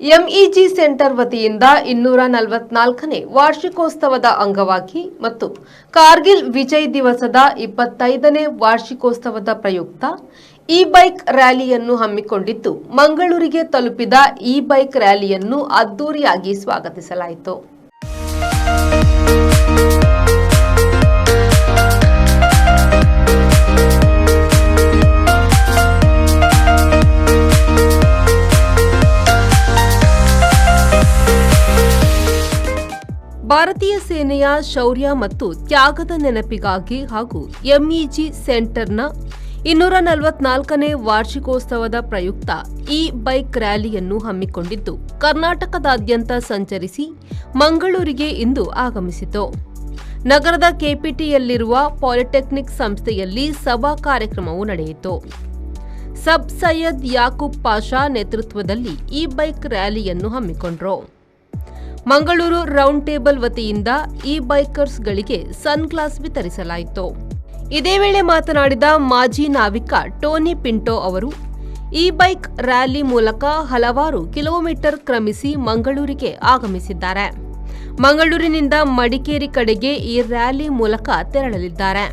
MEG centre ವತಿಯಿಂದ ಇನ್ನೂರ ನಲವತ್ನಾಲ್ಕನೇ ವಾರ್ಷಿಕೋತ್ಸವದ ಅಂಗವಾಗಿ ಮತ್ತು ಕಾರ್ಗಿಲ್ ವಿಜಯ್ ದಿವಸದ ಇಪ್ಪತ್ತೈದನೇ ವಾರ್ಷಿಕೋತ್ಸವದ ಪ್ರಯುಕ್ತ ಇ ಬೈಕ್ ರ್ಯಾಲಿಯನ್ನು ಹಮ್ಮಿಕೊಂಡಿದ್ದು, ಮಂಗಳೂರಿಗೆ ತಲುಪಿದ ಇ ಬೈಕ್ ರ್ಯಾಲಿಯನ್ನು ಅದ್ದೂರಿಯಾಗಿ ಸ್ವಾಗತಿಸಲಾಯಿತು. ಭಾರತೀಯ ಸೇನೆಯ ಶೌರ್ಯ ಮತ್ತು ತ್ಯಾಗದ ನೆನಪಿಗಾಗಿ ಹಾಗೂ ಎಂಇಜಿ ಸೆಂಟರ್ನ ಇನ್ನೂರ ನಲವತ್ನಾಲ್ಕನೇ ವಾರ್ಷಿಕೋತ್ಸವದ ಪ್ರಯುಕ್ತ ಈ ಬೈಕ್ ರ್ಯಾಲಿಯನ್ನು ಹಮ್ಮಿಕೊಂಡಿದ್ದು, ಕರ್ನಾಟಕದಾದ್ಯಂತ ಸಂಚರಿಸಿ ಮಂಗಳೂರಿಗೆ ಇಂದು ಆಗಮಿಸಿತು. ನಗರದ ಕೆಪಿಟಿಯಲ್ಲಿರುವ ಪಾಲಿಟೆಕ್ನಿಕ್ ಸಂಸ್ಥೆಯಲ್ಲಿ ಸಭಾ ಕಾರ್ಯಕ್ರಮವು ನಡೆಯಿತು. ಸಬ್ ಸೈಯದ್ ಯಾಕೂಬ್ ಪಾಷಾ ನೇತೃತ್ವದಲ್ಲಿ ಈ ಬೈಕ್ ರ್ಯಾಲಿಯನ್ನು ಹಮ್ಮಿಕೊಂಡರು. ಮಂಗಳೂರು ರೌಂಡ್ ಟೇಬಲ್ ವತಿಯಿಂದ ಇ ಬೈಕರ್ಸ್ಗಳಿಗೆ ಸನ್ಗ್ಲಾಸ್ ವಿತರಿಸಲಾಯಿತು. ಇದೇ ವೇಳೆ ಮಾತನಾಡಿದ ಮಾಜಿ ನಾವಿಕ ಟೋನಿ ಪಿಂಟೋ ಅವರು ಇ ಬೈಕ್ ರ್ಯಾಲಿ ಮೂಲಕ ಹಲವಾರು ಕಿಲೋಮೀಟರ್ ಕ್ರಮಿಸಿ ಮಂಗಳೂರಿಗೆ ಆಗಮಿಸಿದ್ದಾರೆ. ಮಂಗಳೂರಿನಿಂದ ಮಡಿಕೇರಿ ಕಡೆಗೆ ಈ ರ್ಯಾಲಿ ಮೂಲಕ ತೆರಳಲಿದ್ದಾರೆ.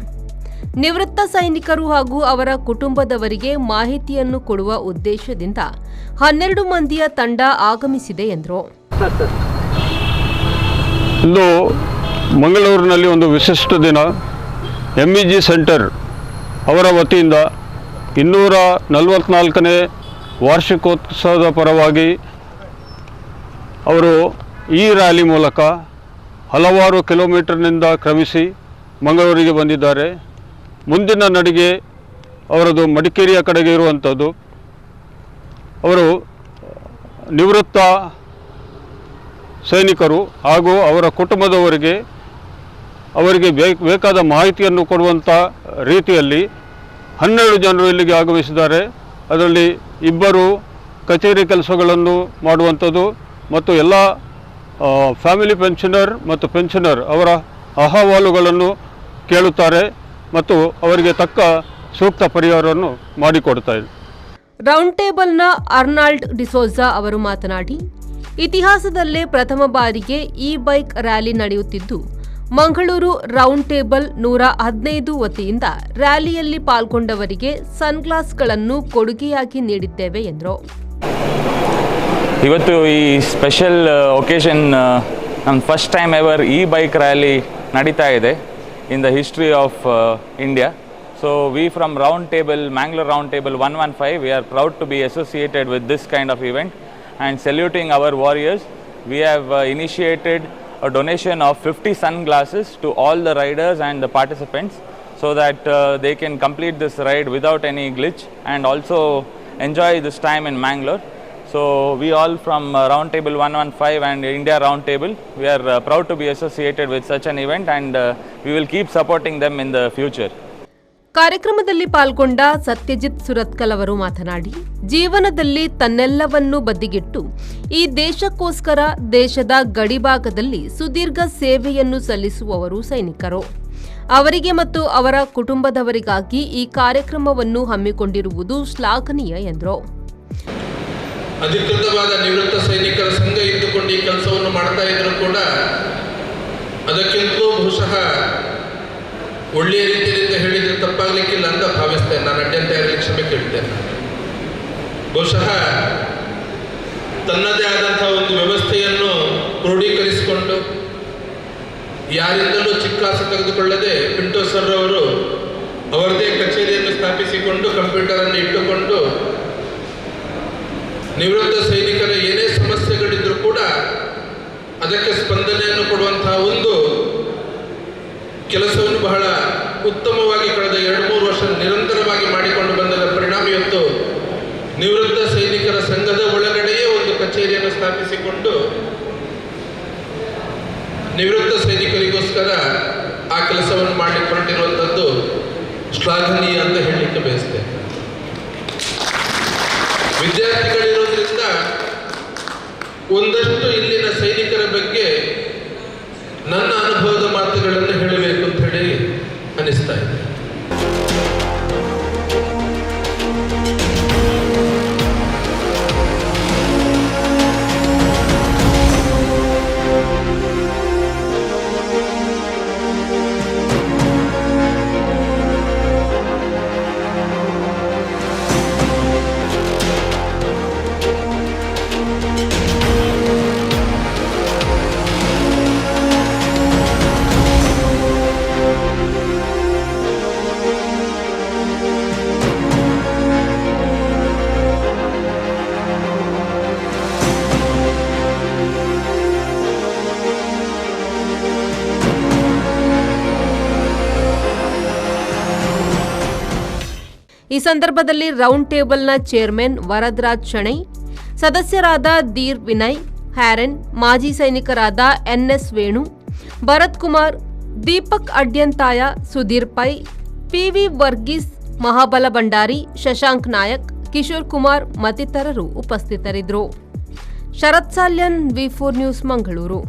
ನಿವೃತ್ತ ಸೈನಿಕರು ಹಾಗೂ ಅವರ ಕುಟುಂಬದವರಿಗೆ ಮಾಹಿತಿಯನ್ನು ಕೊಡುವ ಉದ್ದೇಶದಿಂದ ಹನ್ನೆರಡು ಮಂದಿಯ ತಂಡ ಆಗಮಿಸಿದೆ ಎಂದರು. ಇಂದು ಮಂಗಳೂರಿನಲ್ಲಿ ಒಂದು ವಿಶಿಷ್ಟ ದಿನ. ಎಂ ಇ ಜಿ ಸೆಂಟರ್ ಅವರ ವತಿಯಿಂದ ಇನ್ನೂರ ನಲವತ್ನಾಲ್ಕನೇ ವಾರ್ಷಿಕೋತ್ಸವದ ಪರವಾಗಿ ಅವರು ಈ ರ್ಯಾಲಿ ಮೂಲಕ ಹಲವಾರು ಕಿಲೋಮೀಟರ್ನಿಂದ ಕ್ರಮಿಸಿ ಮಂಗಳೂರಿಗೆ ಬಂದಿದ್ದಾರೆ. ಮುಂದಿನ ನಡಿಗೆ ಅವರದು ಮಡಿಕೇರಿಯ ಕಡೆಗೆ ಇರುವಂಥದ್ದು. ಅವರು ನಿವೃತ್ತ ಸೈನಿಕರು ಹಾಗೂ ಅವರ ಕುಟುಂಬದವರಿಗೆ ಅವರಿಗೆ ಬೇಕ್, ಬೇಕಾದ ಮಾಹಿತಿಯನ್ನು ಕೊಡುವಂಥ ರೀತಿಯಲ್ಲಿ ಹನ್ನೆರಡು ಜನರು ಇಲ್ಲಿಗೆ ಆಗಮಿಸಿದ್ದಾರೆ. ಅದರಲ್ಲಿ ಇಬ್ಬರು ಕಚೇರಿ ಕೆಲಸಗಳನ್ನು ಮಾಡುವಂಥದ್ದು ಮತ್ತು ಎಲ್ಲ ಫ್ಯಾಮಿಲಿ ಪೆನ್ಷನರ್ ಮತ್ತು ಪೆನ್ಷನರ್ ಅವರ ಅಹವಾಲುಗಳನ್ನು ಕೇಳುತ್ತಾರೆ ಮತ್ತು ಅವರಿಗೆ ತಕ್ಕ ಸೂಕ್ತ ಪರಿಹಾರವನ್ನು ಮಾಡಿಕೊಡ್ತಾರೆ ರೌಂಡ್ ಟೇಬಲ್ನ ಅರ್ನಾಲ್ಡ್ ಡಿಸೋಜಾ ಅವರು ಮಾತನಾಡಿ ಇತಿಹಾಸದಲ್ಲೇ ಪ್ರಥಮ ಬಾರಿಗೆ ಈ ಬೈಕ್ ರ್ಯಾಲಿ ನಡೆಯುತ್ತಿದ್ದು, ಮಂಗಳೂರು ರೌಂಡ್ ಟೇಬಲ್ ನೂರ ಹದಿನೈದು ವತಿಯಿಂದ ರ್ಯಾಲಿಯಲ್ಲಿ ಪಾಲ್ಗೊಂಡವರಿಗೆ ಸನ್ಗ್ಲಾಸ್ಗಳನ್ನು ಕೊಡುಗೆಯಾಗಿ ನೀಡಿದ್ದೇವೆ ಎಂದರು. ಇವತ್ತು ಈ ಸ್ಪೆಷಲ್ ಒಕೇಶನ್ ನನ್ನ first time ever E bike rally ನಡೀತಾ ಇದೆ in the history of India. So we from round table Mangalore round table one one five we are proud to be associated with this kind of event and saluting our warriors, we have uh, initiated a donation of 50 sunglasses to all the riders and the participants so that uh, they can complete this ride without any glitch and also enjoy this time in Mangalore. So we all from uh, Roundtable 115 and India Roundtable, we are uh, proud to be associated with such an event and uh, we will keep supporting them in the future. ಕಾರ್ಯಕ್ರಮದಲ್ಲಿ ಪಾಲ್ಗೊಂಡ ಸತ್ಯಜಿತ್ ಸುರತ್ಕಲ್ ಅವರು ಮಾತನಾಡಿ, ಜೀವನದಲ್ಲಿ ತನ್ನೆಲ್ಲವನ್ನೂ ಬದಿಗಿಟ್ಟು, ಈ ದೇಶಕ್ಕೋಸ್ಕರ ದೇಶದ ಗಡಿಭಾಗದಲ್ಲಿ ಸುದೀರ್ಘ ಸೇವೆಯನ್ನು ಸಲ್ಲಿಸುವವರು ಸೈನಿಕರು. ಅವರಿಗೆ ಮತ್ತು ಅವರ ಕುಟುಂಬದವರಿಗಾಗಿ ಈ ಕಾರ್ಯಕ್ರಮವನ್ನು ಹಮ್ಮಿಕೊಂಡಿರುವುದು ಶ್ಲಾಘನೀಯ ಎಂದರು. ಅಧಿಕೃತವಾದ ನಿವೃತ್ತ ಸೈನಿಕರ ಸಂಘ ಇದ್ದುಕೊಂಡು ಈ ಕೆಲಸವನ್ನು ಮಾಡ್ತಾ ಇದ್ರು ಕೂಡ ಅದಕ್ಕಿಂತಲೂ ಬಹುಶಃ ಒಳ್ಳೆಯ ರೀತಿಯಿಂದ ಹೇಳಿದ್ರೆ ತಪ್ಪಾಗ್ಲಿಕ್ಕಿಲ್ಲ ಅಂತ ಭಾವಿಸ್ತೇನೆ. ನಾನು ಅಡ್ಡಂತ ಇರಲಿಕ್ಕೆ ಕ್ಷಮೆ ಕೇಳ್ತೇನೆ. ಬಹುಶಃ ತನ್ನದೇ ಆದಂತಹ ಒಂದು ವ್ಯವಸ್ಥೆಯನ್ನು ಕ್ರೋಢೀಕರಿಸಿಕೊಂಡು ಯಾರಿಂದಲೂ ಚಿಕ್ಕಾಸು ತೆಗೆದುಕೊಳ್ಳದೆ ಪಿಂಟೋ ಸರ್ ಅವರು ಅವರದೇ ಕಚೇರಿಯನ್ನು ಸ್ಥಾಪಿಸಿಕೊಂಡು ಕಂಪ್ಯೂಟರ್ ಅನ್ನು ಇಟ್ಟುಕೊಂಡು ನಿವೃತ್ತ ಸೈನಿಕರ ಏನೇ ಸಮಸ್ಯೆಗಳಿದ್ರೂ ಕೂಡ ಅದಕ್ಕೆ ಸ್ಪಂದನೆಯನ್ನು ಕೊಡುವಂತಹ ಒಂದು ಕೆಲಸವನ್ನು ಬಹಳ ಉತ್ತಮವಾಗಿ ಕಳೆದ ಎರಡು ಮೂರು ವರ್ಷ ನಿರಂತರವಾಗಿ ಮಾಡಿಕೊಂಡು ಬಂದದ ಪರಿಣಾಮ ಇವತ್ತು ನಿವೃತ್ತ ಸೈನಿಕರ ಸಂಘದ ಒಳಗಡೆಯೇ ಒಂದು ಕಚೇರಿಯನ್ನು ಸ್ಥಾಪಿಸಿಕೊಂಡು ನಿವೃತ್ತ ಸೈನಿಕರಿಗೋಸ್ಕರ ಆ ಕೆಲಸವನ್ನು ಮಾಡಿಕೊಂಡಿರುವಂಥದ್ದು ಶ್ಲಾಘನೀಯ ಅಂತ ಹೇಳಲಿಕ್ಕೆ ಬಯಸ್ತೇನೆ. ವಿದ್ಯಾರ್ಥಿಗಳಿರೋದ್ರಿಂದ ಒಂದಷ್ಟು ಇಲ್ಲಿನ ಸೈನಿಕರ ಬಗ್ಗೆ ನನ್ನ ಅನುಭವದ ಮಾತುಗಳನ್ನು ಹೇಳಿ ಅನಿಸ್ತಾ ಇದೆ ಈ ಸಂದರ್ಭದಲ್ಲಿ ರೌಂಡ್ ಟೇಬಲ್ನ ಚೇರ್ಮನ್ ವರದರಾಜ್ ಶಣೈ, ಸದಸ್ಯರಾದ ದೀರ್ ವಿನಯ್, ಹ್ಯಾರೆನ್, ಮಾಜಿ ಸೈನಿಕರಾದ N S Venu, Bharath Kumar, Deepak Adyanthaya, Sudheer Pai P V Varghese, Mahabala Bhandari, Shashank Nayak, Kishore Kumar ಮತ್ತಿತರರು ಉಪಸ್ಥಿತರಿದ್ದರು. Sharath Salian, V four news, Mangaluru.